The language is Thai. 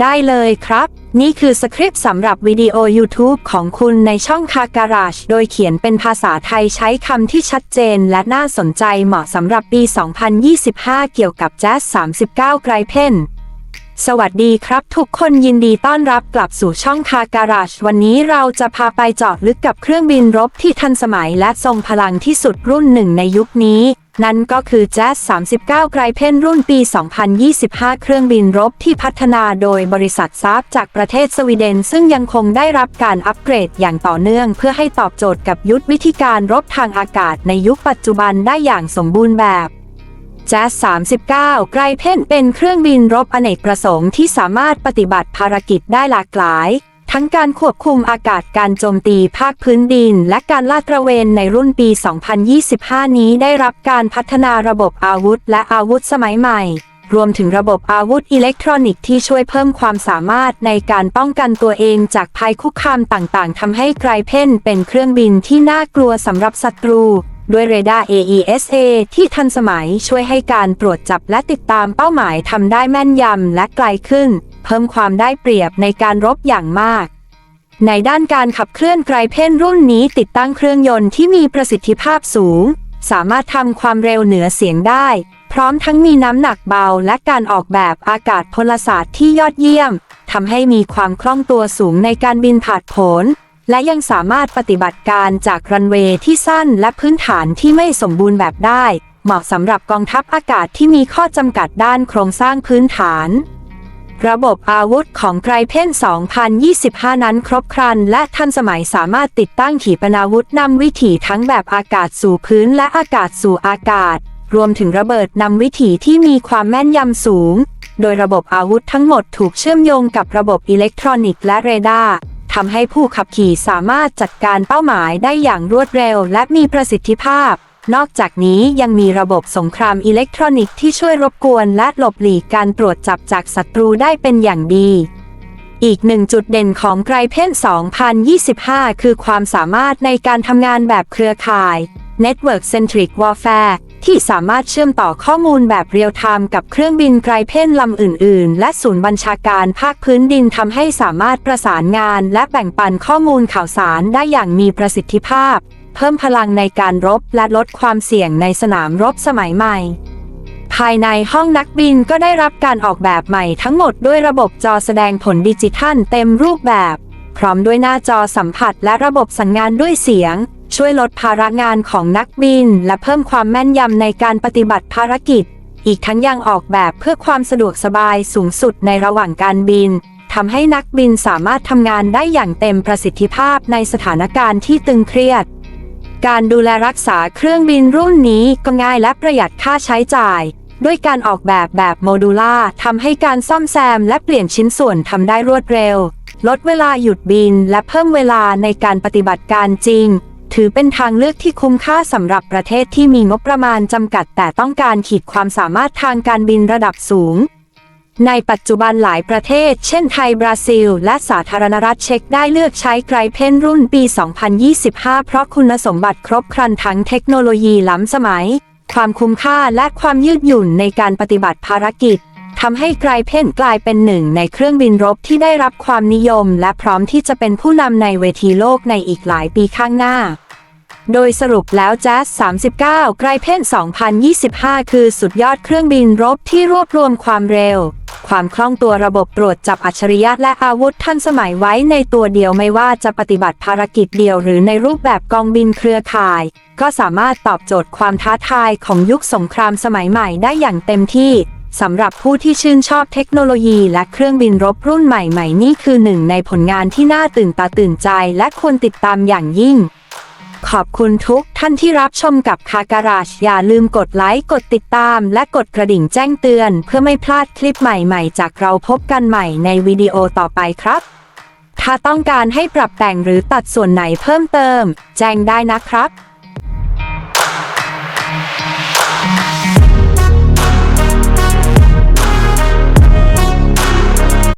ได้เลยครับ นี่คือสคริปต์สำหรับวิดีโอ YouTube ของคุณในช่องคาการาช โดยเขียนเป็นภาษาไทยใช้คำที่ชัดเจนและน่าสนใจเหมาะสำหรับปี 2025 เกี่ยวกับแจ๊ส39 ไกรเพน สวัสดีครับ ทุกคนยินดีต้อนรับกลับสู่ช่องคาการาช วันนี้เราจะพาไปเจาะลึกกับเครื่องบินรบที่ทันสมัยและทรงพลังที่สุดรุ่นหนึ่งในยุคนี้ นั่นก็คือแจ๊ส39 ไกรเพนรุ่นปี 2025 เครื่องบินรบที่พัฒนาโดยบริษัทซาบจากประเทศสวีเดน ซึ่งยังคงได้รับการอัปเกรดอย่างต่อเนื่อง เพื่อให้ตอบโจทย์กับยุทธวิธีการรบทางอากาศในยุคปัจจุบันได้อย่างสมบูรณ์แบบ แจ๊ส39ไกรเพนเป็นเครื่องบินรบอเนกประสงค์ที่สามารถปฏิบัติภารกิจได้หลากหลาย ทั้งการควบคุมอากาศการโจมตีภาคพื้นดิน และการลาดตระเวนในรุ่นปี 2025 นี้ได้รับการพัฒนาระบบอาวุธ และอาวุธสมัยใหม่ รวมถึงระบบอาวุธอิเล็กทรอนิกส์ที่ช่วยเพิ่มความสามารถในการป้องกันตัวเองจากภัยคุกคามต่างๆทำให้ไกรเพนเป็นเครื่องบินที่น่ากลัวสำหรับศัตรู ด้วยเรดาร์ AESA ที่ทันสมัยช่วยให้การตรวจจับและติดตามเป้าหมายทำได้แม่นยำและไกลขึ้น เพิ่มความได้เปรียบในการรบอย่างมาก ในด้านการขับเคลื่อนไกรเพนรุ่นนี้ติดตั้งเครื่องยนต์ที่มีประสิทธิภาพสูง สามารถทำความเร็วเหนือเสียงได้ พร้อมทั้งมีน้ำหนักเบาและการออกแบบอากาศพลศาสตร์ที่ยอดเยี่ยมทำให้มีความคล่องตัวสูงในการบินผ่านผล และยังสามารถปฏิบัติการจากรันเวย์ที่สั้นและพื้นฐานที่ไม่สมบูรณ์แบบได้ เหมาะสำหรับกองทัพอากาศที่มีข้อจำกัดด้านโครงสร้างพื้นฐาน ระบบอาวุธของไกรเพน2025 นั้นครบครัน และทันสมัยสามารถติดตั้งขีปนาวุธนำวิถีทั้งแบบอากาศสู่พื้นและอากาศสู่อากาศ รวมถึงระเบิดนำวิถีที่มีความแม่นยำสูง โดยระบบอาวุธทั้งหมดถูกเชื่อมโยงกับระบบอิเล็กทรอนิกส์และเรดาร์ ทำให้ผู้ขับขี่สามารถจัดการเป้าหมายได้อย่างรวดเร็ว และมีประสิทธิภาพ นอกจากนี้ยังมีระบบสงครามอิเล็กทรอนิกส์ที่ช่วยรบกวนและหลบหลีกการตรวจจับจากศัตรูได้เป็นอย่างดี อีกหนึ่งจุดเด่นของไกรเพน2025 คือความสามารถในการทำงานแบบเครือข่าย Network Centric Warfare ที่สามารถเชื่อมต่อข้อมูลแบบเรียลไทม์กับเครื่องบินไกรเพนลำอื่น ๆ และศูนย์บัญชาการภาคพื้นดินทำให้สามารถประสานงาน และแบ่งปันข้อมูลข่าวสารได้อย่างมีประสิทธิภาพ เพิ่มพลังในการรบและลดความเสี่ยงในสนามรบสมัยใหม่ ภายในห้องนักบินก็ได้รับการออกแบบใหม่ทั้งหมดด้วยระบบจอแสดงผลดิจิทัลเต็มรูปแบบ พร้อมด้วยหน้าจอสัมผัสและระบบสั่งงานด้วยเสียง ช่วยลดภาระงานของนักบิน และเพิ่มความแม่นยำในการปฏิบัติภารกิจ อีกทั้งยังออกแบบเพื่อความสะดวกสบายสูงสุดในระหว่างการบินทำให้นักบินสามารถทำงานได้อย่างเต็มประสิทธิภาพในสถานการณ์ที่ตึงเครียด การดูแลรักษาเครื่องบินรุ่นนี้ก็ง่ายและประหยัดค่าใช้จ่าย ด้วยการออกแบบแบบโมดูล่าทำให้การซ่อมแซมและเปลี่ยนชิ้นส่วนทำได้รวดเร็ว ลดเวลาหยุดบินและเพิ่มเวลาในการปฏิบัติการจริง ถือเป็นทางเลือกที่คุ้มค่าสำหรับประเทศที่มีงบประมาณจำกัดแต่ต้องการขีดความสามารถทางการบินระดับสูง ในปัจจุบันหลายประเทศ เช่นไทย บราซิล และสาธารณรัฐเช็กได้เลือกใช้ไกรเพนรุ่นปี 2025 เพราะคุณสมบัติครบครันทั้งเทคโนโลยีล้ำสมัย ความคุ้มค่าและความยืดหยุ่นในการปฏิบัติภารกิจ ทำให้ไกรเพนกลายเป็นหนึ่งในเครื่องบินรบที่ได้รับความนิยม และพร้อมที่จะเป็นผู้นำในเวทีโลกในอีกหลายปีข้างหน้า โดยสรุปแล้วแจ๊ส39ไกรเพน2025 คือสุดยอดเครื่องบินรบที่รวบรวมความเร็ว ความคล่องตัวระบบตรวจจับอัจฉริยะและอาวุธทันสมัยไว้ในตัวเดียวไม่ว่าจะปฏิบัติภารกิจเดียวหรือในรูปแบบกองบินเครือข่าย ก็สามารถตอบโจทย์ความท้าทายของยุคสงครามสมัยใหม่ได้อย่างเต็มที่ สำหรับผู้ที่ชื่นชอบเทคโนโลยีและเครื่องบินรบรุ่นใหม่ๆ นี่คือหนึ่งในผลงานที่น่าตื่นตาตื่นใจและควรติดตามอย่างยิ่ง ขอบคุณทุกท่านที่รับชมกับคาการาช อย่าลืมกดไลค์ กดติดตาม และกดกระดิ่งแจ้งเตือน เพื่อไม่พลาดคลิปใหม่ๆ จากเราพบกันใหม่ในวิดีโอต่อไปครับ ถ้าต้องการให้ปรับแต่งหรือตัดส่วนไหนเพิ่มเติม แจ้งได้นะครับ